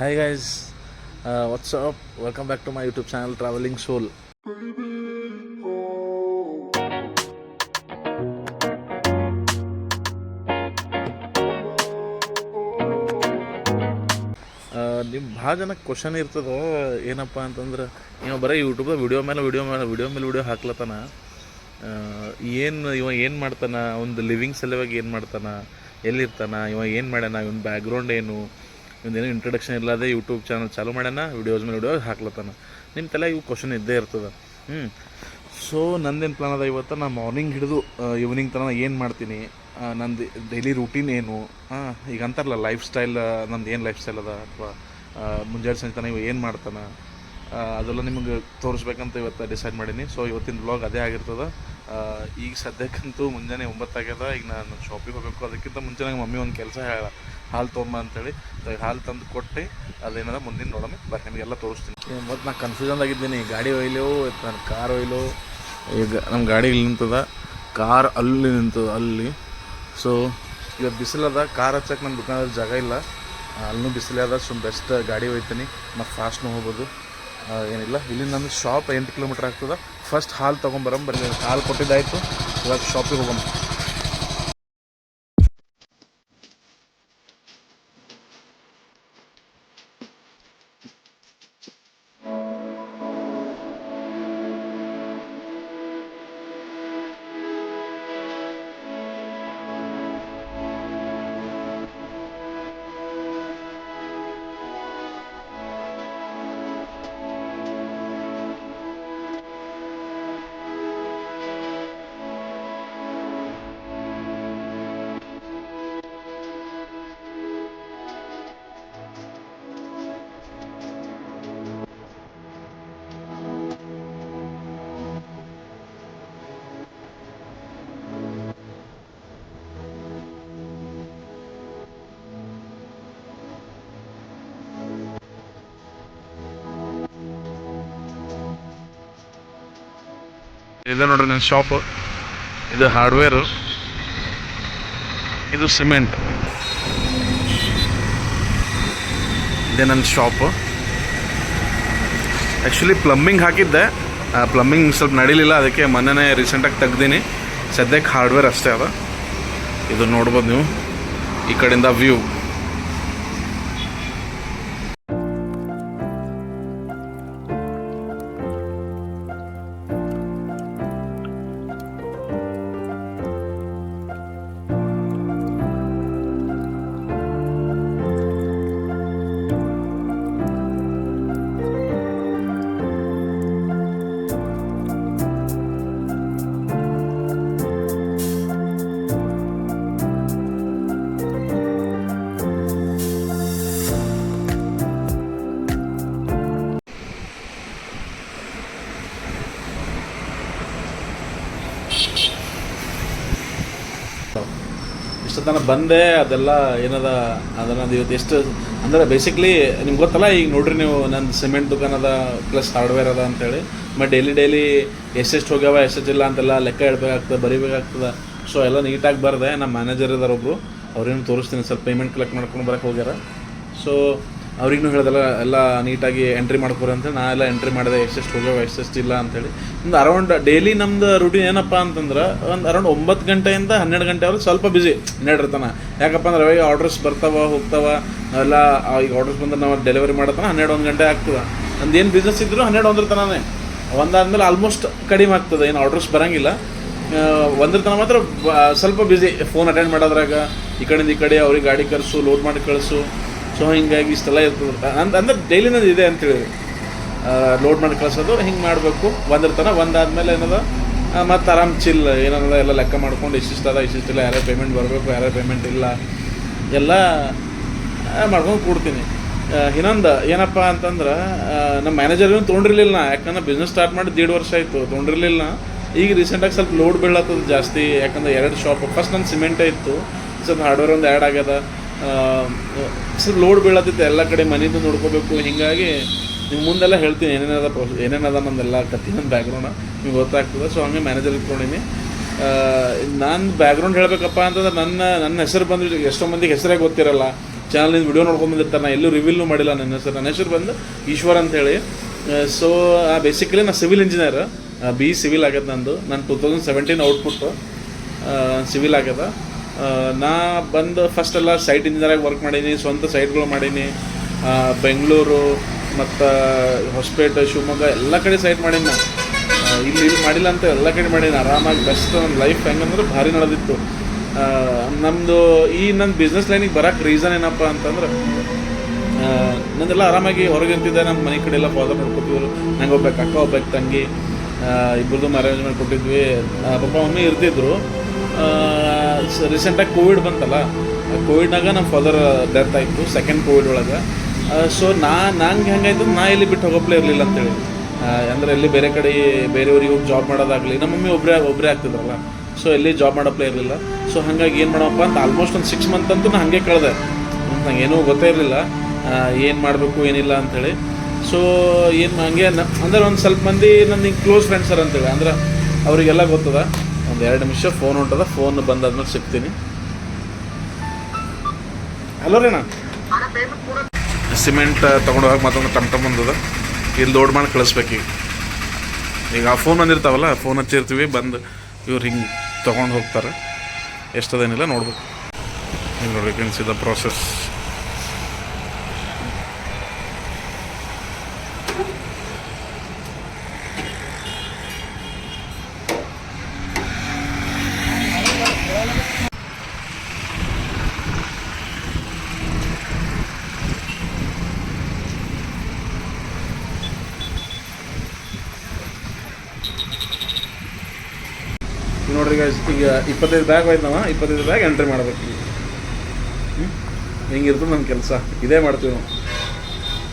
Hi guys uh, welcome back to back YouTube channel travelling soul. ನಿಮ್ಮ ಭಾಳ ಜನಕ್ಕೆ question ಇರ್ತದ ಏನಪ್ಪ ಅಂತಂದ್ರೆ ಇವ ಬರೀ ಯೂಟ್ಯೂಬ್ದಾಗ ವಿಡಿಯೋ ಮೇಲೆ ವಿಡಿಯೋ ಮೇಲೆ ವಿಡಿಯೋ ಮೇಲೆ ವಿಡಿಯೋ ಹಾಕ್ಲತ್ತಾನ. ಏನು ಇವ ಏನು ಮಾಡ್ತಾನ? ಒಂದು ಲಿವಿಂಗ್ ಸಲುವಾಗಿ ಏನು ಮಾಡ್ತಾನ? ಎಲ್ಲಿರ್ತಾನ? ಇವ ಏನು ಮಾಡ್ಯಾನ? ಇವನ ಬ್ಯಾಕ್ಗ್ರೌಂಡ್ ಏನು? ಇವಂದೇನು ಇಂಟ್ರಡಕ್ಷನ್ ಇಲ್ಲದೆ ಯೂಟ್ಯೂಬ್ ಚಾನಲ್ ಚಾಲೂ ಮಾಡ್ಯಾನ ವೀಡಿಯೋಸ್ ಮೇಲೆ ವಿಡಿಯೋ ಹಾಕ್ಲತ್ತಾನ. ನಿಮ್ಮ ತಲೆ ಇವು ಕ್ವಶನ್ ಇದ್ದೇ ಇರ್ತದೆ. ಹ್ಞೂ ಸೊ ನಂದೇನು ಪ್ಲಾನ್ ಅದ ಇವತ್ತು? ನಾ ಮಾರ್ನಿಂಗ್ ಹಿಡಿದು ಈವ್ನಿಂಗ್ ತನಕ ಏನು ಮಾಡ್ತೀನಿ? ನಂದು ಡೈಲಿ ರೂಟೀನ್ ಏನು? ಹಾಂ ಈಗ ಅಂತಾರಲ್ಲ ಲೈಫ್ ಸ್ಟೈಲ್ ನಂದು ಏನು ಲೈಫ್ ಸ್ಟೈಲ್ ಅದ? ಅಥವಾ ಮುಂಜಾನೆ ಸಂಜೆ ತನಕ ಇವು ಏನು ಮಾಡ್ತಾನೆ? ಅದೆಲ್ಲ ನಿಮಗೆ ತೋರಿಸ್ಬೇಕಂತ ಇವತ್ತು ಡಿಸೈಡ್ ಮಾಡೀನಿ. ಸೊ ಇವತ್ತಿನ ಬ್ಲಾಗ್ ಅದೇ ಆಗಿರ್ತದೆ. ಈಗ ಸದ್ಯಕ್ಕಂತೂ ಮುಂಜಾನೆ ಒಂಬತ್ತಾಗ್ಯದ. ಈಗ ನಾನು ಶಾಪಿಗೆ ಹೋಗಬೇಕು. ಅದಕ್ಕಿಂತ ಮುಂಚೆ ನಂಗೆ ಮಮ್ಮಿ ಒಂದು ಕೆಲಸ ಹೇಳ, ಹಾಲು ತೊಗೊಂಬ ಅಂತೇಳಿ. ಹಾಲು ತಂದು ಕೊಟ್ಟು ಅದೇನಾರ ಮುಂದಿನ ನೋಡಮ್ಮ ಬರ್ರಿ ನಿಮಗೆಲ್ಲ ತೋರಿಸ್ತೀನಿ. ಮತ್ತು ನಾನು ಕನ್ಫ್ಯೂಷನ್ ಆಗಿದ್ದೀನಿ. ಗಾಡಿ ಒಯ್ಲೋ ನನ್ನ ಕಾರ್ ಒಯ್ಲೋ ಈಗ ನಮ್ಮ ಗಾಡಿ ಇಲ್ಲಿ ನಿಂತದ. ಕಾರ್ ಅಲ್ಲಿ ನಿಂತದ, ಅಲ್ಲಿ. ಸೊ ಈಗ ಬಿಸಿಲದ ಕಾರ್ ಹಚ್ಚಕ್ಕೆ ನಮ್ಮ ದುಕಾನದಲ್ಲಿ ಜಾಗ ಇಲ್ಲ. ಅಲ್ಲೂ ಬಿಸಿಲೇ ಅದ. ಸುಮ್ ಬೆಸ್ಟ್ ಗಾಡಿ ಒಯ್ತೀನಿ ಮತ್ತು ಫಾಸ್ಟ್ನು ಹೋಗ್ಬೋದು. ಏನಿಲ್ಲ. ಇಲ್ಲಿಂದ ನನ್ನ ಶಾಪ್ ಎಂಟು ಕಿಲೋಮೀಟರ್ ಆಗ್ತದೆ. ಫಸ್ಟ್ ಹಾಲು ತೊಗೊಂಬರಂ ಬರೀ ಹಾಲು ಕೊಟ್ಟಿದ್ದಾಯಿತು. ಇವಾಗ ಶಾಪಿಗೆ ಹೋಗೋಣ ಇದೆ ನೋಡ್ರಿ ನನ್ನ ಶಾಪು. ಇದು ಹಾರ್ಡ್ವೇರು ಇದು ಸಿಮೆಂಟ್ ಇದೆ ನನ್ನ ಶಾಪು. ಆ್ಯಕ್ಚುಲಿ ಪ್ಲಂಬಿಂಗ್ ಹಾಕಿದ್ದೆ. ಪ್ಲಂಬಿಂಗ್ ಸ್ವಲ್ಪ ನಡೀಲಿಲ್ಲ, ಅದಕ್ಕೆ ಮೊನ್ನೆನೇ ರೀಸೆಂಟಾಗಿ ತೆಗ್ದೀನಿ. ಸದ್ಯಕ್ಕೆ ಹಾರ್ಡ್ವೇರ್ ಅಷ್ಟೇ ಅದ. ಇದು ನೋಡ್ಬೋದು ನೀವು. ಈ ಕಡೆಯಿಂದ ವ್ಯೂ ತನಕ ಬಂದೆ, ಅದೆಲ್ಲ ಏನದ, ಅದನ್ನ ಅದು ಇವತ್ತು ಎಷ್ಟು, ಅಂದ್ರೆ ಬೇಸಿಕ್ಲಿ ನಿಮ್ಗೆ ಗೊತ್ತಲ್ಲ, ಈಗ ನೋಡ್ರಿ ನೀವು ನನ್ನ ಸಿಮೆಂಟ್ ದುಕಾನ್ ಅದ ಪ್ಲಸ್ ಹಾರ್ಡ್ವೇರ್ ಅದ ಅಂತೇಳಿ. ಮತ್ತು ಡೈಲಿ ಡೈಲಿ ಎಷ್ಟೆಷ್ಟು ಹೋಗ್ಯಾವ ಎಷ್ಟೆಷ್ಟಿಲ್ಲ ಅಂತೆಲ್ಲ ಲೆಕ್ಕ ಹೇಳ್ಬೇಕಾಗ್ತದೆ, ಬರಿಬೇಕಾಗ್ತದೆ. ಸೊ ಎಲ್ಲ ನೀಟಾಗಿ ಬರದೆ ನಮ್ಮ ಮ್ಯಾನೇಜರ್ ಇದಾರೆ ಒಬ್ಬರು ಅವ್ರೇನು ತೋರಿಸ್ತೀನಿ ಸರ್ ಪೇಮೆಂಟ್ ಕಲೆಕ್ಟ್ ಮಾಡ್ಕೊಂಡು ಬರಕ್ಕೆ ಹೋಗ್ಯಾರ. ಸೊ ಅವ್ರಿಗೂ ಹೇಳ್ದಲ್ಲ, ಎಲ್ಲ ನೀಟಾಗಿ ಎಂಟ್ರಿ ಮಾಡ್ಕೊರಿ ಅಂತ ನಾ ಎಲ್ಲ ಎಂಟ್ರಿ ಮಾಡಿದೆ ಎಷ್ಟೆಷ್ಟು ಹೋಗ್ಯಾವ, ಎಷ್ಟೆಷ್ಟು ಇಲ್ಲ ಅಂತೇಳಿ. ಒಂದು ಅರೌಂಡ್ ಡೈಲಿ ನಮ್ದು ರೂಟೀನ್ ಏನಪ್ಪ ಅಂತಂದ್ರೆ, ಒಂದು ಅರೌಂಡ್ ಒಂಬತ್ತು ಗಂಟೆಯಿಂದ ಹನ್ನೆರಡು ಗಂಟೆವರೆಗೆ ಸ್ವಲ್ಪ ಬಿಸಿ ಹನ್ನೆರಡು ಯಾಕಪ್ಪ ಅಂದ್ರೆ ಅವಾಗ ಆರ್ಡರ್ಸ್ ಬರ್ತಾವ, ಹೋಗ್ತಾವ, ಎಲ್ಲ ಈಗ ಆರ್ಡರ್ಸ್ ಬಂದ್ರೆ ನಾವು ಡೆಲಿವರಿ ಮಾಡತನ, ಹನ್ನೆರಡು ಒಂದು ಗಂಟೆ ಆಗ್ತದೆ. ನಂದು ಏನು ಬಿಸ್ನೆಸ್ ಇದ್ರು ಹನ್ನೆರಡು ಒಂದ್ರ ತನನೇ. ಒಂದಾದ್ಮೇಲೆ ಆಲ್ಮೋಸ್ಟ್ ಕಡಿಮೆ ಆಗ್ತದೆ, ಏನು ಆರ್ಡರ್ಸ್ ಬರೋಂಗಿಲ್ಲ. ಒಂದ್ರ ತನಕ ಮಾತ್ರ ಸ್ವಲ್ಪ ಬಿಸಿ ಫೋನ್ ಅಟೆಂಡ್ ಮಾಡೋದ್ರಾಗ, ಈ ಕಡೆಯಿಂದ ಈ ಕಡೆ ಅವ್ರಿಗೆ ಗಾಡಿ ಕಳಿಸು ಲೋಡ್ ಮಾಡಿ ಕಳಿಸು. ಸೊ ಹಿಂಗಾಗಿ ಇಷ್ಟೆಲ್ಲ ಇರ್ತದೆ ಅಂದ್, ಅಂದ್ರೆ ಡೈಲಿ ನಂದು ಇದೆ ಅಂತೇಳಿ ಲೋಡ್ ಮಾಡಿ ಕಳಿಸೋದು, ಹಿಂಗೆ ಮಾಡಬೇಕು. ಒಂದ್ರ ತನಕ ಒಂದಾದ್ಮೇಲೆ ಏನದ? ಮತ್ತು ಆರಾಮ್ ಚಿಲ್ಲ ಏನದ, ಎಲ್ಲ ಲೆಕ್ಕ ಮಾಡ್ಕೊಂಡು ಇಷ್ಟಿಷ್ಟದ ಇಷ್ಟಿಷ್ಟಿಲ್ಲ ಯಾರ್ಯಾರು ಪೇಮೆಂಟ್ ಬರಬೇಕು ಯಾರ್ಯಾರು ಪೇಮೆಂಟ್ ಇಲ್ಲ. ಎಲ್ಲ ಮಾಡ್ಕೊಂಡು ಕೂಡ್ತೀನಿ. ಇನ್ನೊಂದು ಏನಪ್ಪ ಅಂತಂದ್ರೆ ನಮ್ಮ ಮ್ಯಾನೇಜರ್ ಏನು ತೊಗೊಂಡಿರ್ಲಿಲ್ಲ ನಾ. ಯಾಕಂದ್ರೆ ಬಿಸ್ನೆಸ್ ಸ್ಟಾರ್ಟ್ ಮಾಡಿ ದೇಡ್ ವರ್ಷ ಆಯಿತು, ತೊಗೊಂಡಿರ್ಲಿಲ್ಲ. ಈಗ ರೀಸೆಂಟಾಗಿ ಸ್ವಲ್ಪ ಲೋಡ್ ಬೀಳತ್ತದ ಜಾಸ್ತಿ. ಯಾಕಂದ್ರೆ ಎರಡು ಶಾಪ್ ಫಸ್ಟ್ ನನ್ನ ಸಿಮೆಂಟೇ ಇತ್ತು, ಸ್ವಲ್ಪ ಹಾರ್ಡ್ವೇರ್ ಒಂದು ಆ್ಯಡ್ ಆಗ್ಯದ. ಸ್ವಲ್ಪ ಲೋಡ್ ಬೀಳತ್ತೈತೆ. ಎಲ್ಲ ಕಡೆ ಮನೆಯಿಂದ ನೋಡ್ಕೋಬೇಕು. ಹೀಗಾಗಿ ನೀವು ಮುಂದೆಲ್ಲ ಹೇಳ್ತೀನಿ. ಏನೇನದ ಪ್ರೊಸ್, ಏನೇನದ ನಂದೆಲ್ಲ ಕತ್ತಿ ನನ್ನ ಬ್ಯಾಕ್ಗ್ರೌಂಡ ನಿಮ್ಗೆ ಗೊತ್ತಾಗ್ತದೆ. ಸೊ ಹಂಗೆ ಮ್ಯಾನೇಜರ್ ಇಟ್ಕೊಂಡಿನಿ. ನಾನು ಬ್ಯಾಕ್ಗ್ರೌಂಡ್ ಹೇಳಬೇಕಪ್ಪ ಅಂತಂದ್ರೆ ನನ್ನ ನನ್ನ ಹೆಸರು ಬಂದು ಎಷ್ಟೋ ಮಂದಿಗೆ ಹೆಸರೇ ಗೊತ್ತಿರಲ್ಲ. ಚಾನಲಿಂದ ವಿಡಿಯೋ ನೋಡ್ಕೊಂಡು ನಾನು ಎಲ್ಲೂ ರಿವೀಲ್ನು ಮಾಡಿಲ್ಲ ನನ್ನ ಹೆಸರು. ನನ್ನ ಹೆಸರು ಬಂದು ಈಶ್ವರ್ ಅಂತೇಳಿ ಸೊ ಆ ಬೇಸಿಕಲಿ ನಾನು ಸಿವಿಲ್ ಇಂಜಿನಿಯರ್ ಬಿ ಸಿವಿಲ್ ಆಗ್ಯದ ನಂದು. ನಾನು two thousand seventeen output civil ಆಗ್ಯದ ನಾ ಬಂದು ಫಸ್ಟ್ ಎಲ್ಲ ಸೈಟ್ ಇಂಜಿನಿಯರಾಗಿ ವರ್ಕ್ ಮಾಡೀನಿ, ಸ್ವಂತ ಸೈಟ್ಗಳು ಮಾಡೀನಿ. ಬೆಂಗಳೂರು ಮತ್ತು ಹೊಸಪೇಟೆ, ಶಿವಮೊಗ್ಗ ಎಲ್ಲ ಕಡೆ ಸೈಟ್ ಮಾಡೀನಿ ನಾ ಇಲ್ಲಿ ಇಲ್ಲಿ ಮಾಡಿಲ್ಲ ಅಂತ ಎಲ್ಲ ಕಡೆ ಮಾಡೀನಿ. ಆರಾಮಾಗಿ ಬೆಸ್ಟ್ ನನ್ನ ಲೈಫ್ ಹೆಂಗಂದ್ರೆ ಭಾರಿ ನಡೆದಿತ್ತು. ನಮ್ಮದು ಈ ನನ್ನ ಬಿಸ್ನೆಸ್ ಲೈನಿಗೆ ಬರೋಕ್ಕೆ ರೀಸನ್ ಏನಪ್ಪ ಅಂತಂದ್ರೆ ನಂದೆಲ್ಲ ಆರಾಮಾಗಿ ಹೊರಗೆ ಅಂತಿದ್ದೆ ನಮ್ಮ ಮನೆ ಕಡೆ ಎಲ್ಲ ಫಾದರ್ ನೋಡ್ಕೊತಿದ್ರು. ನಂಗೆ ಒಬ್ಬ ಅಕ್ಕ ಒಬ್ಬ ತಂಗಿ ಇಬ್ಬರದ್ದು ಮ್ಯಾರೇಜ್ ಮಾಡಿ ಕೊಟ್ಟಿದ್ವಿ. ಪಪ್ಪ ಮಮ್ಮಿ ಇರ್ತಿದ್ರು. ರೀಸೆಂಟಾಗಿ ಕೋವಿಡ್ ಬಂತಲ್ಲ ಕೋವಿಡ್ನಾಗ ನಮ್ಮ ಫಾದರ್ ಡೆತ್ ಆಯಿತು ಸೆಕೆಂಡ್ ಕೋವಿಡ್ ಒಳಗೆ. ಸೊ ನಾ, ನಂಗೆ ಹೆಂಗಾಯ್ತು ನಾ ಎಲ್ಲಿ ಬಿಟ್ಟು ಹೋಗೋಪ್ಲೇ ಇರಲಿಲ್ಲ ಅಂತೇಳಿ. ಅಂದರೆ ಎಲ್ಲಿ ಬೇರೆ ಕಡೆ, ಬೇರೆಯವ್ರಿಗೆ ಹೋಗಿ ಜಾಬ್ ಮಾಡೋದಾಗಲಿ, ನಮ್ಮ ಮಮ್ಮಿ ಒಬ್ಬರೇ ಒಬ್ಬರೇ ಆಗ್ತಿದ್ರಲ್ಲ. ಸೊ ಎಲ್ಲಿ ಜಾಬ್ ಮಾಡೋಪ್ಲೇ ಇರಲಿಲ್ಲ. ಸೊ ಹಾಗಾಗಿ ಏನು ಮಾಡೋಪ್ಪ ಅಂತ ಆಲ್ಮೋಸ್ಟ್ ಒಂದು ಸಿಕ್ಸ್ ಮಂತ್ ಅಂತೂ ನಾನು ಹಾಗೆ ಕಳೆದೆ. ನಂಗೆ ಏನೂ ಗೊತ್ತೇ ಇರಲಿಲ್ಲ. ಏನು ಮಾಡಬೇಕು, ಏನಿಲ್ಲ ಅಂಥೇಳಿ ಸೊ ಏನು, ಹಂಗೆ ಅಂದ್ರೆ ಒಂದು ಸ್ವಲ್ಪ ಮಂದಿ ನನ್ನ ಕ್ಲೋಸ್ ಫ್ರೆಂಡ್ಸರ್ ಸರ್ ಅಂತೇಳಿ. ಅಂದ್ರೆ ಅವರಿಗೆಲ್ಲ ಗೊತ್ತದ. ಒಂದು ಎರಡು ನಿಮಿಷ ಫೋನ್ ಹೊಂಟದ ಫೋನ್ ಬಂದಾದ್ಮೇಲೆ ಸಿಗ್ತೀನಿ. ಹಲೋ ರೀ ಸಿಮೆಂಟ್ ತೊಗೊಂಡೋಗಿ ಮತ್ತೊಂದು ಟಮ್ ಟಮ್ ಬಂದದ ಇಲ್ಲಿ ಲೋಡ್ ಮಾಡಿ ಕಳಿಸ್ಬೇಕು ಈಗ. ಈಗ ಆ ಫೋನ್ ಬಂದಿರ್ತಾವಲ್ಲ ಫೋನ್ ಹಚ್ಚಿರ್ತೀವಿ, ಬಂದು ಇವ್ರು ಹಿಂಗೆ ತೊಗೊಂಡು ಹೋಗ್ತಾರೆ. ಎಷ್ಟದೇನಿಲ್ಲ, ನೋಡ್ಬೇಕು. ಹಿಂಗೆ ನೋಡ್ಬೇಕು ಅನ್ಸಿದ ಪ್ರೋಸೆಸ್ ನೋಡ್ರಿ ಈಗ ಈಗ ಇಪ್ಪತ್ತೈದು ಬ್ಯಾಗ್ ಹೋಯ್ತವ, ಇಪ್ಪತ್ತೈದು ಬ್ಯಾಗ್ ಎಂಟ್ರಿ ಮಾಡ್ಬೇಕು. ಹ್ಮ್? ಹಿಂಗಿರ್ತದೆ ನಮ್ಮ ಕೆಲಸ? ಇದೇ ಮಾಡ್ತೀವಿ ನಾವು.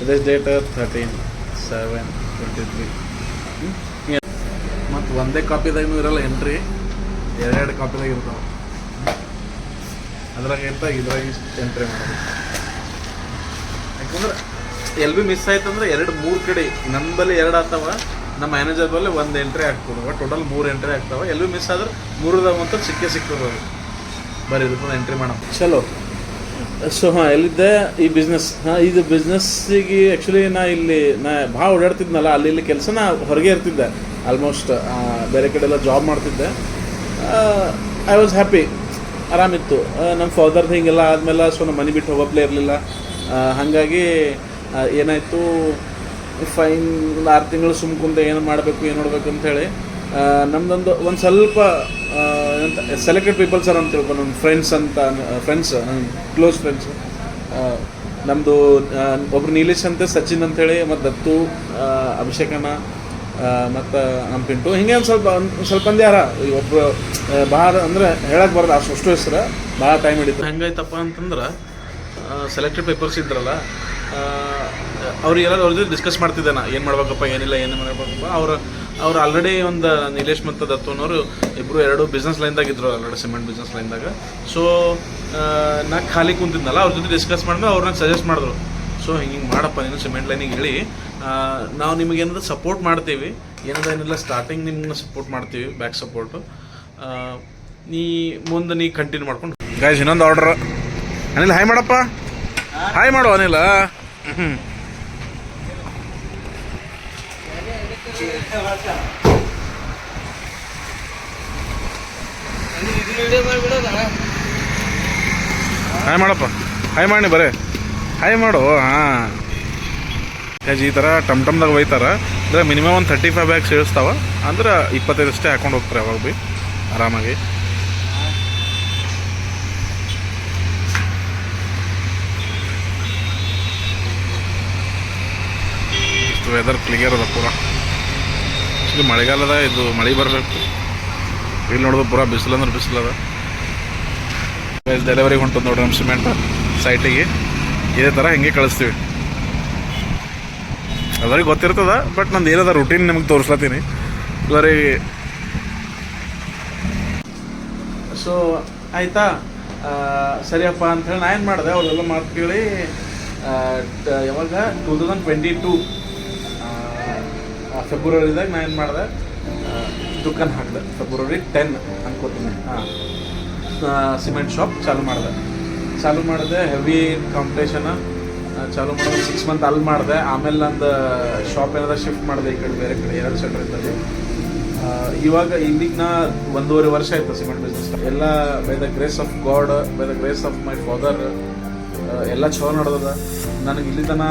ಇದೇ date thirteen seven twenty three ಮತ್ತು ಒಂದೇ ಕಾಪಿದಾಗೂ ಇರಲ್ಲ ಎಂಟ್ರಿ ಎರಡೆರಡು ಕಾಪಿದಾಗ ಇರ್ತಾವೆ. ಅದ್ರಾಗ ಎಂತ ಇದ್ರಾಗ ಎಂಟ್ರಿ ಮಾಡೋದು ಯಾಕಂದ್ರೆ ಎಲ್ಲಿ ಮಿಸ್ ಆಯ್ತು ಅಂದ್ರೆ ಎರಡು ಮೂರು ಕಡೆ, ನಂಬಲ್ಲಿ ಎರಡು ಆಗ್ತಾವ. ನಮ್ಮ ಮ್ಯಾನೇಜರ್ ಬಲ್ಲಿ ಒಂದು ಎಂಟ್ರಿ ಆಗ್ತದೆ ಟೋಟಲ್ ಮೂರು ಎಂಟ್ರಿ ಆಗ್ತಾವೆ. ಎಲ್ಲೂ ಮಿಸ್ ಆದ್ರೆ ಮೂರದಾಗ ಅಂತ ಸಿಕ್ಕೇ ಸಿಗ್ತದೆ ಅದು ಬರೀ ಇದಕ್ಕೆ ಎಂಟ್ರಿ ಮಾಡೋಣ. ಚಲೋ. ಸೊ ಹಾಂ, ಎಲ್ಲಿದ್ದೆ? ಈ ಬಿಸ್ನೆಸ್ ಹಾಂ, ಇದು ಬಿಸ್ನೆಸ್ಸಿಗೆ ಆ್ಯಕ್ಚುಲಿ ನಾ ಇಲ್ಲಿ, ನಾ ಭಾಳ ಓಡಾಡ್ತಿದ್ನಲ್ಲ, ಅಲ್ಲಿ ಇಲ್ಲಿ ಕೆಲಸ ನಾ ಹೊರಗೆ ಇರ್ತಿದ್ದೆ. ಆಲ್ಮೋಸ್ಟ್ ಬೇರೆ ಕಡೆ ಎಲ್ಲ ಜಾಬ್ ಮಾಡ್ತಿದ್ದೆ. ಐ ವಾಸ್ ಹ್ಯಾಪಿ ಆರಾಮಿತ್ತು. ನಮ್ಮ ಫಾದರ್ದು ಹಿಂಗೆಲ್ಲ ಆದಮೇಲೆ ಸೊ ನಮ್ಮ ಮನೆ ಬಿಟ್ಟು ಹೋಗೋಪ್ಲೇ ಇರಲಿಲ್ಲ. ಹಾಗಾಗಿ ಏನಾಯಿತು? ಫೈನ್ ಒಂದು ಆರು ತಿಂಗಳು ಸುಮ್ ಕುಂತ ಏನು ಮಾಡಬೇಕು, ಏನು ನೋಡಬೇಕು ಅಂತೇಳಿ ನಮ್ದೊಂದು ಒಂದು ಸ್ವಲ್ಪ ಎಂತ ಸೆಲೆಕ್ಟೆಡ್ ಪೀಪಲ್ಸ್ ಅಂತ ತಿಳ್ಕೊ ನನ್ನ ಫ್ರೆಂಡ್ಸ್ ಅಂತ ಫ್ರೆಂಡ್ಸ್ ಕ್ಲೋಸ್ ಫ್ರೆಂಡ್ಸ್ ನಮ್ಮದು ಒಬ್ರು ನೀಲೇಶ್ ಅಂತ, ಸಚಿನ್ ಅಂತೇಳಿ ಮತ್ತು ದತ್ತು ಅಭಿಷೇಕ ಅಣ್ಣ ಮತ್ತು ನಮ್ಮ ಪಿಂಟು. ಹಿಂಗೆ ಒಂದು ಸ್ವಲ್ಪ ಒಂದು ಸ್ವಲ್ಪ ಮಂದಿ ಯಾರ ಒಬ್ಬರು ಭಾಳ ಅಂದ್ರೆ ಹೇಳಕ್ಕೆ ಬರೋದು ಅಷ್ಟು ಅಷ್ಟು ಹೆಸ್ರು, ಭಾಳ ಟೈಮ್ ಹಿಡಿತು ಹೆಂಗಾಯ್ತಪ್ಪ ಅಂತಂದ್ರೆ ಸೆಲೆಕ್ಟೆಡ್ ಪೇಪರ್ಸ್ ಇದ್ರಲ್ಲ ಅವ್ರಿಗೆಲ್ಲ ಅವ್ರ ಜೊತೆ ಡಿಸ್ಕಸ್ ಮಾಡ್ತಿದ್ದೆ ನಾ ಏನು ಮಾಡ್ಬೇಕಪ್ಪ ಏನಿಲ್ಲ ಏನು ಮಾಡ್ಬೇಕಪ್ಪ. ಅವ್ರು ಅವ್ರು ಆಲ್ರೆಡಿ ಒಂದು ನೀಲೇಶ್ ಮತ್ತು ದತ್ತು ಅನ್ನೋರು ಇಬ್ಬರು ಎರಡು ಬಿಸ್ನೆಸ್ ಲೈನ್ದಾಗ ಇದ್ರು ಆಲ್ರೆಡಿ ಸಿಮೆಂಟ್ ಬಿಸ್ನೆಸ್ ಲೈನ್ದಾಗ ಸೊ ನಾ ಖಾಲಿ ಕುಂತಿದ್ನಲ್ಲ ಅವ್ರ ಜೊತೆ ಡಿಸ್ಕಸ್ ಮಾಡಿದ್ರೆ ಅವ್ರು ನಂಗೆ ಸಜೆಸ್ಟ್ ಮಾಡಿದ್ರು. ಸೊ ಹಿಂಗೆ ಹಿಂಗೆ ಮಾಡಪ್ಪ ನೀನು ಸಿಮೆಂಟ್ ಲೈನಿಗೆ ಹೇಳಿ ನಾವು ನಿಮಗೆ ಏನಾದ್ರು ಸಪೋರ್ಟ್ ಮಾಡ್ತೀವಿ. ಏನಾದ್ರು ಏನಿಲ್ಲ ಸ್ಟಾರ್ಟಿಂಗ್ ನಿಮ್ಮನ್ನ ಸಪೋರ್ಟ್ ಮಾಡ್ತೀವಿ ಬ್ಯಾಕ್ ಸಪೋರ್ಟು ನೀ ಮುಂದೆ ನೀ ಕಂಟಿನ್ಯೂ ಮಾಡ್ಕೊಂಡು ಗಾಯ್ಸ್ ಇನ್ನೊಂದು ಆರ್ಡ್ರ್ ಅನಿಲ್ ಹಾಯ್ ಮಾಡಪ್ಪ. ಹಾಯ್ ಮಾಡು ಅನಿಲ. ಹ್ಞೂ ಹಾಯ್ ಮಾಡಪ್ಪ. ಹಾಯ್ ಮಾಡಿ ಬರೇ. ಹಾಯ್ ಮಾಡು, ಹಾಂ. ಈ ಥರ ಟಮ್ ಟಮ್ದಾಗ ಒಯ್ತಾರ. ಅಂದರೆ ಮಿನಿಮಮ್ ಒಂದು ತರ್ಟಿ ಫೈವ್ ಬ್ಯಾಗ್ಸ್ ಇಳಿಸ್ತಾವ ಅಂದ್ರೆ ಇಪ್ಪತ್ತೈದು ಅಷ್ಟೇ ಹಾಕೊಂಡು ಹೋಗ್ತಾರೆ ಅವಾಗ ಭೀ, ಆರಾಮಾಗಿ. ವೆದರ್ ಕ್ಲಿಯರ್ ಅದ ಪೂರ. ಇದು ಮಳೆಗಾಲದ ಇದು ಮಳೆ ಬರಬೇಕು. ಇಲ್ಲಿ ನೋಡಿದ್ರೆ ಪೂರ ಬಿಸಿಲು ಅಂದ್ರೆ ಬಿಸಿಲು ಅದ. ಡೆಲಿವರಿಗೆ ಹೊಂಟದ ನೋಡ್ರಿ ನಮ್ಮ ಸಿಮೆಂಟ್ ಸೈಟಿಗೆ ಇದೇ ಥರ ಹಿಂಗೆ ಕಳಿಸ್ತೀವಿ. ಅದ್ರಿಗೆ ಗೊತ್ತಿರ್ತದ ಬಟ್ ನಂದು ಏನದ ರುಟೀನ್ ನಿಮಗೆ ತೋರಿಸ್ಲತ್ತೀನಿ. ಇವರಿಗೆ ಸೊ ಆಯ್ತಾ? ಸರಿಯಪ್ಪ ಸರಿಯಪ್ಪ ಹೇಳಿ ನಾ ಏನು ಮಾಡಿದೆ ಅವರೆಲ್ಲ ಮಾತು ಕೇಳಿ ಯಾವಾಗ ಟೂ ತೌಸಂಡ್ ಟ್ವೆಂಟಿ ಟೂ ಫೆಬ್ರವರಿದಾಗ ನಾನು ಏನು ಮಾಡಿದೆ? ದುಕಾನ್ ಹಾಕಿದೆ. ಫೆಬ್ರವರಿ ಟೆನ್ ಅನ್ಕೋತೀನಿ. ಹಾಂ ಸಿಮೆಂಟ್ ಶಾಪ್ ಚಾಲು ಮಾಡಿದೆ. ಚಾಲು ಮಾಡಿದೆ ಹೆವಿ ಕಾಂಪಿಟೇಷನ್ ಚಾಲು ಮಾಡಿದ್ರೆ ಸಿಕ್ಸ್ ಮಂತ್ ಅಲ್ಲಿ ಮಾಡಿದೆ. ಆಮೇಲೆ ನಂದು ಶಾಪ್ ಏನಾದ್ರು ಶಿಫ್ಟ್ ಮಾಡಿದೆ ಈ ಕಡೆ, ಬೇರೆ ಕಡೆ, ಎರಡು ಸೆಂಟ್ರಿಂದಲ್ಲಿ ಇವಾಗ ಇಲ್ಲಿಗೆ ನಾ ಒಂದೂವರೆ ವರ್ಷ ಆಯ್ತು ಸಿಮೆಂಟ್ ಬಿಸ್ನೆಸ್ ಎಲ್ಲ by the grace of God by the grace of my father ಎಲ್ಲ ಚಲೋ ನಡೆದದ. ನನಗೆ ಇಲ್ಲಿ ತನ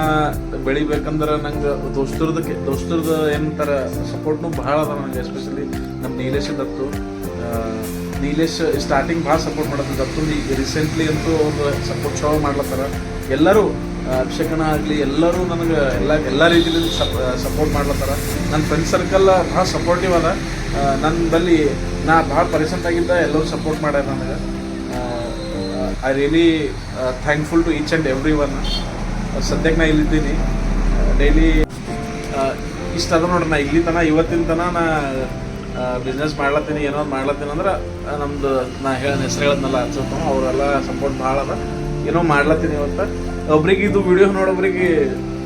ಬೆಳಿಬೇಕಂದ್ರೆ ನಂಗೆ ದೋಸ್ತರದಕ್ಕೆ, ದೋಸ್ತರದ ಏನಂತಾರ ಸಪೋರ್ಟ್ನು ಭಾಳ ಅದ ನನಗೆ ಎಸ್ಪೆಷಲಿ ನಮ್ಮ ನೀಲೇಶ್ ದತ್ತು. ನೀಲೇಶ್ ಸ್ಟಾರ್ಟಿಂಗ್ ಭಾಳ ಸಪೋರ್ಟ್ ಮಾಡೋದು ದತ್ತು ಈಗ ರೀಸೆಂಟ್ಲಿ ಅಂತೂ ಒಂದು ಸಪೋರ್ಟ್ ಶೋ ಮಾಡ್ಲತ್ತಾರ. ಎಲ್ಲರೂ ಅಭಿಷೇಕನ ಆಗಲಿ, ಎಲ್ಲರೂ ನನಗೆ ಎಲ್ಲ ಎಲ್ಲ ರೀತಿಯಲ್ಲಿ ಸಪೋರ್ಟ್ ಮಾಡ್ಲತ್ತಾರ. ನನ್ನ ಫ್ರೆಂಡ್ ಸರ್ಕಲ್ ಭಾಳ ಸಪೋರ್ಟಿವ್ ಅದ. ನನ್ನ ಬಲ್ಲಿ ನಾ ಭಾಳ ಪರ್ಸೆಂಟ್ ಆಗಿದ್ದ, ಎಲ್ಲರೂ ಸಪೋರ್ಟ್ ಮಾಡ್ಯಾರ ನನಗೆ. I really thankful to each and every one ಸದ್ಯಕ್ಕೆ ನಾ ಇಲ್ಲಿದ್ದೀನಿ. ಡೈಲಿ ಇಷ್ಟ ಅದ ನೋಡ್ರಿ ನಾ ಇಲ್ಲಿ ತನ ಇವತ್ತಿನ ತನ ನಾ ಬಿಸ್ನೆಸ್ ಮಾಡ್ಲತ್ತೀನಿ ಏನೋ ಒಂದು ಮಾಡ್ಲತ್ತೀನಿ ಅಂದ್ರೆ ಆ, ನಮ್ದು ನಾ ಹೇಳ ಹೆಸರು ಹೇಳದ್ನಲ್ಲ ಅನ್ಸುತ್ತ ಅವರೆಲ್ಲ ಸಪೋರ್ಟ್ ಭಾಳ ಅದ. ಏನೋ ಮಾಡ್ಲತ್ತೀನಿ ಇವತ್ತು. ಒಬ್ರಿಗೆ ಇದು ವಿಡಿಯೋ ನೋಡೋಬ್ರಿಗೆ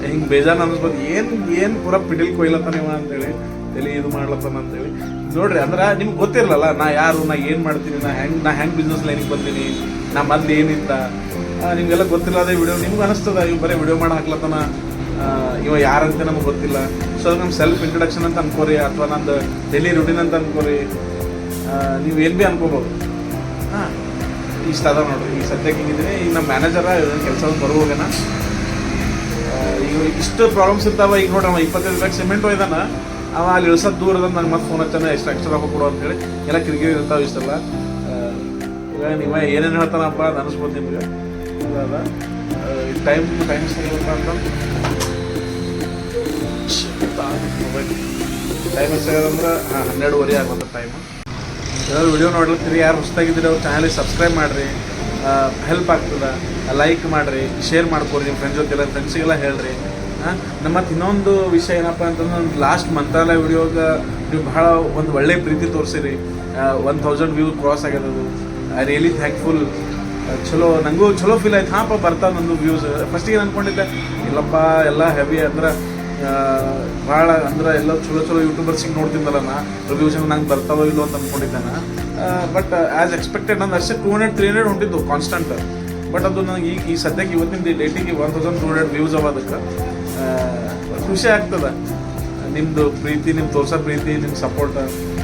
ಹಿಂಗೆ ಬೇಜಾರು ಅನ್ನಿಸ್ಬೋದು. ಏನು ಏನು ಪೂರ ಪಿಡಿಲ್ ನೀವು ಅಂತೇಳಿ ತಲೆ ಇದು ಮಾಡ್ಲತ್ತಾನ ಅಂತೇಳಿ. ನೋಡ್ರಿ ಅಂದ್ರೆ ನಿಮ್ಗೆ ಗೊತ್ತಿರಲ್ಲ ನಾ ಯಾರು ನಾ ಏನು ಮಾಡ್ತೀನಿ ನಾ ಹೆಂಗೆ ನಾ ಹೆಂಗೆ ಬಿಸ್ನೆಸ್ ಲೈನಿಗೆ ಬಂದೀನಿ ನಾ ಮೊದ್ಲು ಏನಿತ್ತ ನಿಮ್ಗೆಲ್ಲ ಗೊತ್ತಿಲ್ಲದೆ ವಿಡಿಯೋ ನಿಮ್ಗೆ ಅನಿಸ್ತದ ಇವ್ ಬರೀ ವಿಡಿಯೋ ಮಾಡಿ ಹಾಕ್ಲತ್ತನ? ಇವ ಯಾರಂತ ನಮಗೆ ಗೊತ್ತಿಲ್ಲ. ಸೊ ನಮ್ಮ ಸೆಲ್ಫ್ ಇಂಟ್ರಡಕ್ಷನ್ ಅಂತ ಅನ್ಕೋರಿ ಅಥವಾ ನಂದು ಡೈಲಿ ರುಟೀನ್ ಅಂತ ಅನ್ಕೋರಿ ನೀವು ಏನು ಭೀ ಅನ್ಕೋಬೋದು. ಹಾಂ ಇಷ್ಟ ಅದ ನೋಡ್ರಿ. ಈಗ ಸದ್ಯಕ್ಕೆ ಹಿಂಗಿದ್ದೀನಿ ಈಗ ನಮ್ಮ ಮ್ಯಾನೇಜರ ಕೆಲಸ ಬರು ಹೋಗ್ಯಾನ ಆ, ಈಗ ಇಷ್ಟು ಪ್ರಾಬ್ಲಮ್ಸ್ ಇರ್ತಾವ. ಈಗ ನೋಡ್ರಿ ಇಪ್ಪತ್ತೈದು ಲಕ್ಷ ಸಿಮೆಂಟ್ ಒಯ್ದಾನ. ಅವ ಅಲ್ಲಿ ಇಳಿಸೋದ್ ದೂರ ಅದ ನಂಗೆ ಮತ್ತೆ ಫೋನ್ ಹಚ್ಚಾನ ಎಷ್ಟು ಎಕ್ಸ್ಟ್ರಾ ರೊಕ್ಕ ಕೊಡು ಅಂತೇಳಿ. ಎಲ್ಲ ಕಿರಿಕಿರಿ ಇರ್ತಾವ ಇಷ್ಟೆಲ್ಲ. ಇವಾಗ ನೀವ ಏನೇನು ಹೇಳ್ತಾನಪ್ಪ ಅನಿಸ್ಬೋದು ನಿಮ್ಗೆ. ಅದ ಟೈಮ್ ಟೈಮ್ ಸಿಗಲ್ಲ ಅಂತ? ಟೈಮ್ ಎಷ್ಟಾಗದಂದ್ರೆ ಹಾಂ, ಹನ್ನೆರಡುವರೆ ಆಗುತ್ತೆ ಟೈಮ್ ಯಾರು ವಿಡಿಯೋ ನೋಡ್ಲತ್ತೀರಿ ಯಾರು ಹೊಸ್ದಾಗಿದ್ದೀರಿ ಅವ್ರ ಚಾನಲಿಗೆ ಸಬ್ಸ್ಕ್ರೈಬ್ ಮಾಡಿರಿ. ಹೆಲ್ಪ್ ಆಗ್ತದೆ. ಲೈಕ್ ಮಾಡಿರಿ ಶೇರ್ ಮಾಡ್ಕೊರಿ ನಿಮ್ಮ ಫ್ರೆಂಡ್ಸ್ ಜೊತೆ ಫ್ರೆಂಡ್ಸಿಗೆಲ್ಲ ಹೇಳ್ರಿ. ಹಾಂ, ನಮ್ಮ ಮತ್ತು ಇನ್ನೊಂದು ವಿಷಯ ಏನಪ್ಪ ಅಂತಂದ್ರೆ ಲಾಸ್ಟ್ ಮಂತ್ರಾಲಯ ವಿಡಿಯೋಗೆ ನೀವು ಭಾಳ ಒಂದು ಒಳ್ಳೆ ಪ್ರೀತಿ ತೋರಿಸಿರಿ. ಒನ್ ಥೌಸಂಡ್ ವ್ಯೂ ಕ್ರಾಸ್ ಆಗ್ಯದದು ಐ ರಿಯಲಿ ಥ್ಯಾಂಕ್ಫುಲ್ ಚಲೋ ನನಗೂ ಚಲೋ ಫೀಲ್ ಆಯ್ತು. ಹಾಂ ಬರ್ತಾವ ನಂದು ವ್ಯೂಸ್ ಫಸ್ಟಿಗೆ ಅನ್ಕೊಂಡಿದ್ದೆ, ಇಲ್ಲಪ್ಪ, ಎಲ್ಲ ಹೆವಿ ಅಂದ್ರೆ ಭಾಳ ಅಂದ್ರೆ ಎಲ್ಲ ಚಲೋ ಚಲೋ ಯೂಟ್ಯೂಬರ್ಸಿಗೆ ನೋಡ್ತಿದ್ದಲ್ಲ ನಾ ರಿವ್ಯೂಸ್ ನಂಗೆ ಬರ್ತಾವೋ ಇಲ್ಲೋ ಅಂತ ಅನ್ಕೊಂಡಿದ್ದೆ ಬಟ್ ಆ್ಯಸ್ ಎಕ್ಸ್ಪೆಕ್ಟೆಡ್ ನಂದು ಅಷ್ಟೇ ಟೂ ಹಂಡ್ರೆಡ್ ತ್ರೀ ಹಂಡ್ರೆಡ್ ಹೊಂಟಿದ್ದು ಕಾನ್ಸ್ಟಂಟ್ ಬಟ್ ಅದು ನನಗೆ ಈಗ ಈ ಸದ್ಯಕ್ಕೆ ಇವತ್ತಿನ ಡೇಟಿಗೆ one thousand two hundred views ಅವ ಅದಕ್ಕೆ. ಖುಷಿ ಆಗ್ತದೆ. ನಿಮ್ಮದು ಪ್ರೀತಿ ನಿಮ್ಮ ತೋರ್ಸೋ ಪ್ರೀತಿ ನಿಮ್ಮ ಸಪೋರ್ಟ್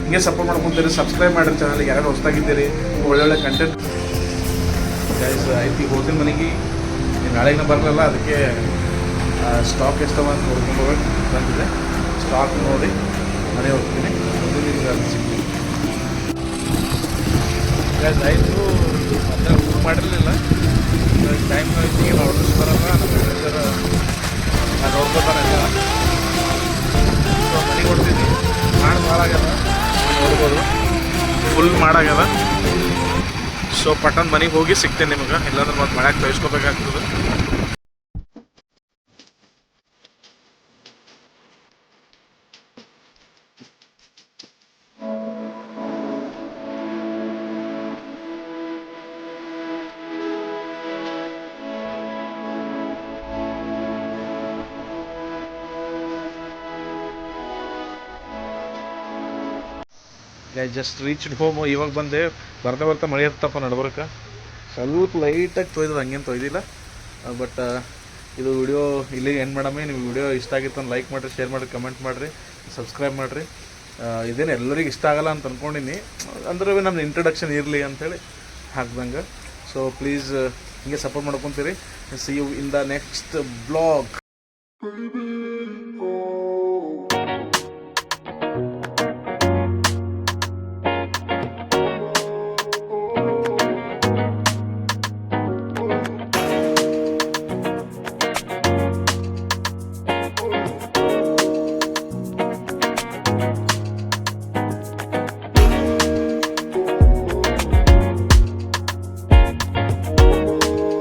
ಹಿಂಗೆ ಸಪೋರ್ಟ್ ಮಾಡ್ಕೊಂತೀರಿ ಸಬ್ಸ್ಕ್ರೈಬ್ ಮಾಡಿರಿ ಚಾನಲ್ಗೆ ಯಾರು ಹೊಸ್ದಾಗಿದ್ದೀರಿ, ಒಳ್ಳೊಳ್ಳೆ ಕಂಟೆಂಟ್ ಗೈಸ್ ಐತಿ ಹೋಗ್ತೀನಿ ಮನೆಗೆ. ನಾಳೆಗೆ ಬರಲ್ಲ ಅದಕ್ಕೆ ಸ್ಟಾಕ್ ಎಷ್ಟವ ಅಂತ ನೋಡ್ಕೊಂಡು ಹೋಗಕ್ಕೆ ಬಂದಿದೆ. ಸ್ಟಾಕ್ ನೋಡಿ, ಮನೆ ಹೋಗ್ತೀನಿ. ಅದು ನಿಮ್ಗೆ ಅಲ್ಲಿ ಸಿಗ್ತೀನಿ. ಗೈಸ್ ಆಯಿತು. ಮತ್ತೆ ಊಟ ಮಾಡಿರಲಿಲ್ಲ. ಟೈಮ್ ಈಗ ಆರ್ಡರ್ಸ್ ಬರಲ್ಲ. ನಮ್ಮ ಮ್ಯಾನೇಜರ್ ನಾನು ನೋಡ್ಕೋತಾನೆ ಎಲ್ಲ ಸೊ ಮನೆಗೆ ಹೊಡ್ತೀನಿ ಮಾಡಿ ಮಾಡಾಗ್ಯದ ನೋಡ್ಬೋದು. ಫುಲ್ ಮಾಡಾಗ್ಯದ ಸೊ ಪಟ್ಟಣ ಮನೆಗೆ ಹೋಗಿ ಸಿಗ್ತೇನೆ ನಿಮಗೆ. ಇಲ್ಲಾಂದ್ರೆ ಮತ್ತೆ ಮನ್ಯಾಗ ಕಳಿಸ್ಕೋಬೇಕಾಗ್ತದೆ ಜಸ್ಟ್ ರೀಚ್ಡ್ ಹೋಮ್ ಇವಾಗ ಬಂದೆ ಬರ್ತಾ ಬರ್ತಾ ಮಳೆ ಹತ್ತಪ್ಪ ನಡ್ಬರ್ಕ. ಸ್ವಲ್ಪ ಲೈಟಾಗಿ ತೊಯ್ದು ಹಂಗೇನು ತೊಯ್ದಿಲ್ಲ. ಬಟ್ ಇದು ವಿಡಿಯೋ ಇಲ್ಲಿ ಏನು ಮಾಡಮ್ಮಿ, ನಿಮ್ಗೆ ವಿಡಿಯೋ ಇಷ್ಟ ಆಗಿತ್ತು ಲೈಕ್ ಮಾಡಿರಿ ಶೇರ್ ಮಾಡಿರಿ ಕಮೆಂಟ್ ಮಾಡಿರಿ ಸಬ್ಸ್ಕ್ರೈಬ್ ಮಾಡಿರಿ. ಇದೇನು ಎಲ್ಲರಿಗೂ ಇಷ್ಟ ಆಗಲ್ಲ ಅಂತ ಅಂದ್ಕೊಂಡಿನಿ ಅಂದ್ರೆ ನಮ್ದು ಇಂಟ್ರಡಕ್ಷನ್ ಇರಲಿ ಅಂಥೇಳಿ ಹಾಕ್ದಂಗೆ. ಸೊ ಪ್ಲೀಸ್ ಹಿಂಗೆ support ಮಾಡ್ಕೊತೀರಿ. See you in the next blog